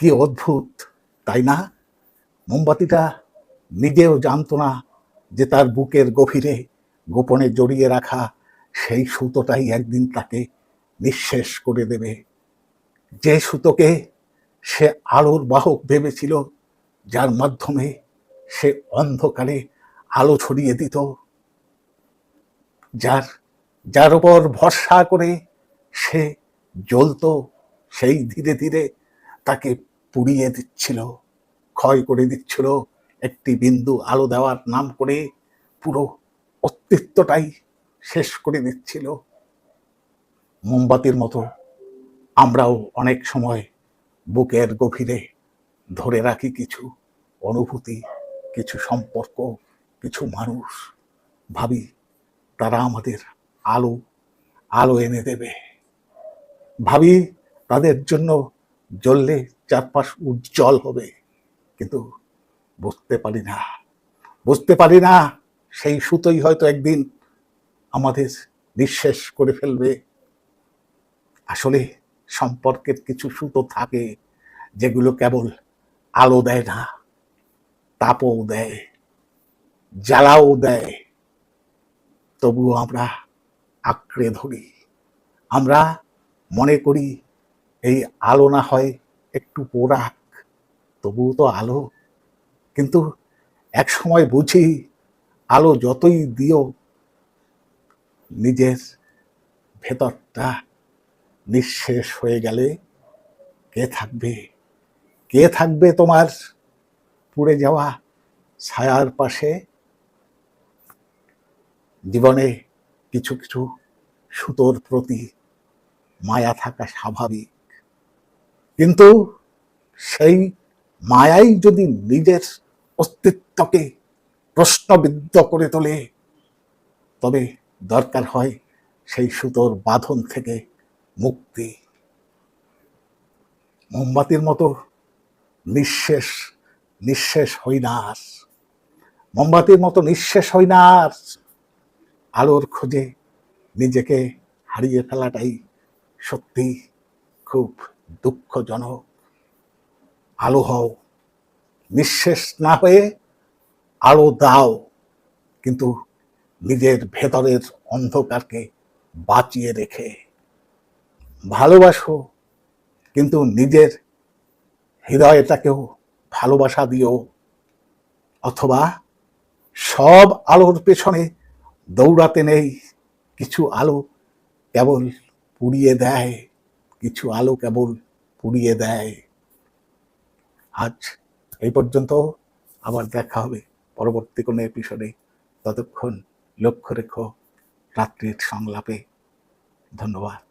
কি অদ্ভুত, তাই না? মোমবাতিটা নিজেও জানতো না যে তার বুকের গভীরে গোপনে জড়িয়ে রাখা সেই সুতোটাই একদিন তাকে নিঃশেষ করে দেবে। যে সুতোকে সে আলোর বাহক ভেবেছিল, যার মাধ্যমে সে অন্ধকারে আলো ছড়িয়ে দিত। যার যার উপর ভরসা করে সে জ্বলতো, সেই ধীরে ধীরে তাকে পুড়িয়ে দিচ্ছিল, ক্ষয় করে দিচ্ছিল, একটি বিন্দু আলো দেওয়ার নাম করে পুরো অস্তিত্বটাই শেষ করে দিচ্ছিল। মোমবাতির মতো আমরাও অনেক সময় বুকের গভীরে ধরে রাখি কিছু অনুভূতি, কিছু সম্পর্ক, কিছু মানুষ। ভাবি, তারা আমাদের আলো আলো এনে দেবে। ভাবি, তাদের জন্য জ্বললে চারপাশ উজ্জ্বল হবে। কিন্তু বুঝতে পারি না। বুঝতে পারি না, সেই সুতোই হয়তো একদিন আমাদের নিঃশেষ করে ফেলবে। আসলে সম্পর্কের কিছু সুতো থাকে যেগুলো কেবল আলো দেয় না, তাপও দেয়, জ্বালাও দেয়। তবুও আমরা আঁকড়ে ধরি। আমরা মনে করি এই আলো না হয় একটু পোড়াক, তবুও তো আলো। কিন্তু এক সময় বুঝি আলো যতই দিও, নিজের ভেতরটা নিঃশেষ হয়ে গেলে কে থাকবে? কে থাকবে তোমার পুড়ে যাওয়া ছায়ার পাশে? জীবনে কিছু কিছু সুতোর প্রতি মায়া থাকা স্বাভাবিক। কিন্তু সেই মায়াই যদি নিজের অস্তিত্বকে প্রশ্নবিদ্ধ করে তোলে, তবে দরকার হয় সেই সুতোর বাঁধন থেকে মুক্তি। মোমবাতির মতো নিঃশেষ নিঃশেষ হই না আর। মোমবাতির মতো নিঃশেষ হই না আর। আলোর খোঁজে নিজেকে হারিয়ে ফেলাটাই সত্যি খুব দুঃখজনক। আলো হও, নিঃশেষ না হয়ে আলো দাও, কিন্তু নিজের ভেতরের অন্ধকারকে বাঁচিয়ে রেখে। ভালোবাসো, কিন্তু নিজের হৃদয়টাকেও ভালোবাসা দিও, অথবা সব আলোর পেছনে দৌড়াতে নেই, কিছু আলো কেবল পুড়িয়ে দেয়। কিছু আলো কেবল পুড়িয়ে দেয়। আজ এই পর্যন্ত আবার দেখা হবে পরবর্তী কোনো এপিসোডে ততক্ষণ লক্ষ্য রেখো, রাত্রির সংলাপে। ধন্যবাদ।